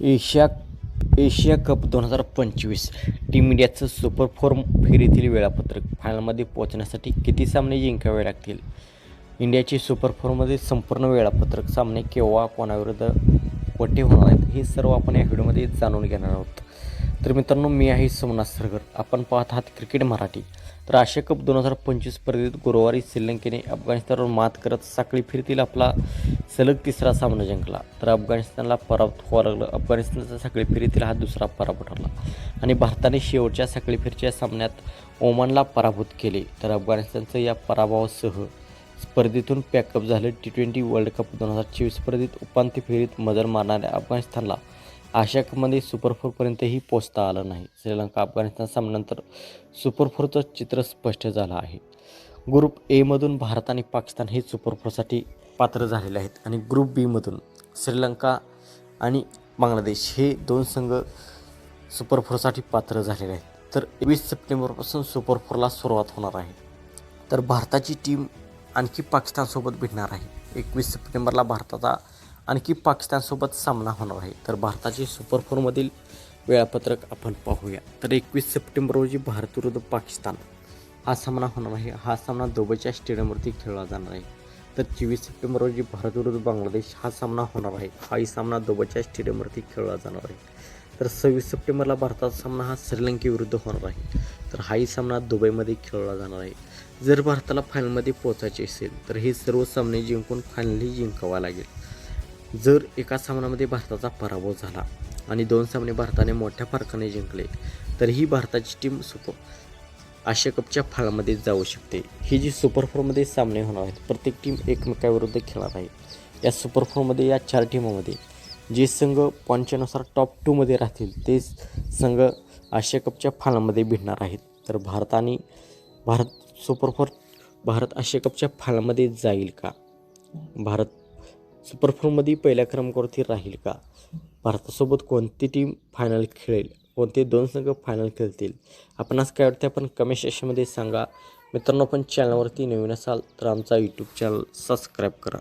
Asia Asia cup दोन हजार पंचवीस टीम इंडियाचं सुपर फोर फेरीतील वेळापत्रक फायनलमध्ये पोहोचण्यासाठी किती सामने जिंकावे लागतील? इंडियाची सुपर फोरमध्ये संपूर्ण वेळापत्रक सामने केव्हा कोणाविरुद्ध कोठे होणार आहेत हे सर्व आपण या व्हिडिओमध्ये जाणून घेणार आहोत. तर मित्रांनो मी आहे सोमनाथ सरगर आपण पाहत आहात क्रिकेट मराठी. तर आशिया कप दोन हजार पंचवीस स्पर्धेत गुरुवारी श्रीलंकेने अफगाणिस्तानवर मात करत साखळी फिरतील आपला सलग तिसरा सामना जिंकला. तर अफगाणिस्तानला पराभूत व्हावं लागलं. अफगाणिस्तानचा साखळी फेरीतील हा दुसरा पराभव ठरला. आणि भारताने शेवटच्या साखळी फेरीच्या सामन्यात ओमानला पराभूत केले. तर अफगाणिस्तानचं या पराभवासह स्पर्धेतून पॅकअप झालं. टी ट्वेंटी वर्ल्ड कप दोन हजार चोवीस स्पर्धेत उपांत्य फेरीत मजल मारणाऱ्या अफगाणिस्तानला आशियाकमध्ये सुपर फोरपर्यंतही पोचता आलं नाही. श्रीलंका अफगाणिस्तान सामन्यानंतर सुपर फोरचं चित्र स्पष्ट झालं आहे. ग्रुप एमधून भारत आणि पाकिस्तान हे सुपर फोरसाठी पात्र झालेले आहेत आणि ग्रुप बीमधून श्रीलंका आणि बांगलादेश हे दोन संघ सुपर फोरसाठी पात्र झालेले आहेत. तर वीस सप्टेंबरपासून सुपर फोरला सुरुवात होणार आहे. तर भारताची टीम आणखी पाकिस्तानसोबत भिडणार आहे. एकवीस सप्टेंबरला भारताचा आणखी पाकिस्तानसोबत सामना होणार आहे. तर भारताचे सुपर फोरमधील वेळापत्रक आपण पाहूया. तर एकवीस सप्टेंबर रोजी भारत विरुद्ध पाकिस्तान हा सामना होणार आहे. हा सामना दुबईच्या स्टेडियमवरती खेळला जाणार आहे. तर चोवीस सप्टेंबर रोजी भारत विरुद्ध बांगलादेश हा सामना होणार आहे. हाही सामना दुबईच्या स्टेडियमवरती खेळला जाणार आहे. तर सव्वीस सप्टेंबरला भारताचा सामना हा श्रीलंकेविरुद्ध होणार आहे. तर हाही सामना दुबईमध्ये खेळला जाणार आहे. जर भारताला फायनलमध्ये पोचायचे असेल तर हे सर्व सामने जिंकून फायनलही जिंकावा लागेल. जर एका सामन्यामध्ये भारताचा पराभव झाला आणि दोन सामने भारताने मोठ्या फरकाने जिंकले तर ही भारताची टीम सुपर आशिया कपच्या फाळामध्ये जाऊ शकते. ही जी सुपर फोरमध्ये सामने होणार आहेत प्रत्येक टीम एकमेकाविरुद्ध खेळणार आहे. या सुपर फोरमध्ये या चार टीमामध्ये जे संघ पॉईंटच्यानुसार टॉप टूमध्ये राहतील ते संघ आशिया कपच्या फाळामध्ये भिडणार आहेत. तर भारताने Bharat super four Bharat Asia कपच्या फाळामध्ये जाईल का? भारत सुपर फोरमध्ये पहिल्या क्रमांकावरती राहील का? भारतासोबत कोणती टीम फायनल खेळेल? कोणते दोन संघ फायनल खेळतील? आपण आज काय वाटते आपण कमेंट सेक्शनमध्ये सांगा. मित्रांनो पण चॅनलवरती नवीन असाल तर आमचा यूट्यूब चॅनल सबस्क्राईब करा.